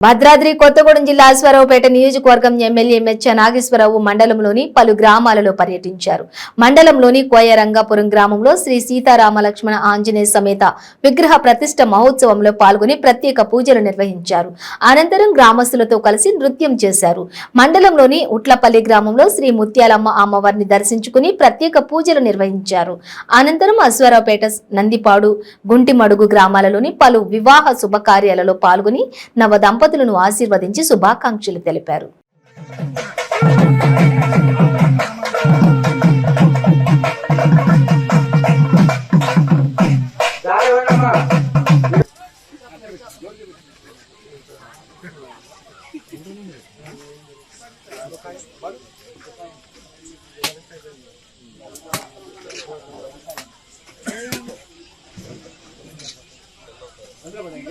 భద్రాద్రి కొత్తగూడెం జిల్లా అశ్వరావుపేట నియోజకవర్గం ఎమ్మెల్యే మెచ్చ నాగేశ్వరరావు మండలంలోని పలు గ్రామాలలో పర్యటించారు. మండలంలోని కోయరంగాపురం గ్రామంలో శ్రీ సీతారామ లక్ష్మణ ఆంజనేయ సమేత విగ్రహ ప్రతిష్ట మహోత్సవంలో పాల్గొని ప్రత్యేక పూజలు నిర్వహించారు. అనంతరం గ్రామస్తులతో కలిసి నృత్యం చేశారు. మండలంలోని ఉట్లపల్లి గ్రామంలో శ్రీ ముత్యాలమ్మ అమ్మవారిని దర్శించుకుని ప్రత్యేక పూజలు నిర్వహించారు. అనంతరం అశ్వరావుపేట నందిపాడు గుంటిమడుగు గ్రామాలలోని పలు వివాహ శుభకార్యాలలో పాల్గొని నవ దంపతులను ఆశీర్వదించి శుభాకాంక్షలు తెలిపారు.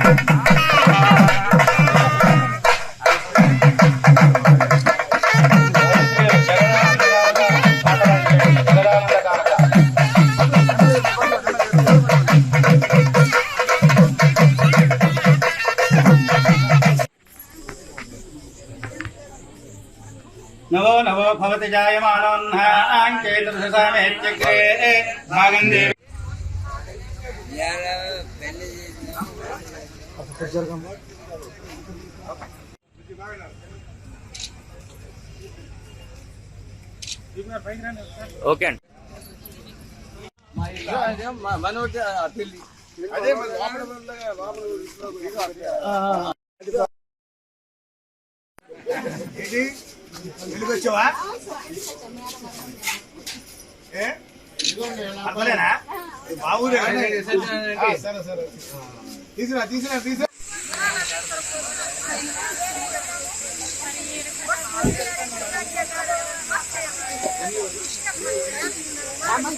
Thank नवो नवो भवति जायमानोन्हाङ्केतुषसामेत्यग्रे भागम् देवि ఓకే అండి వెళ్ళికొచ్చావా ఏ? అర్థలేనా మా ఊరే సరే సరే తీసుకురా తీసుకురా Aman,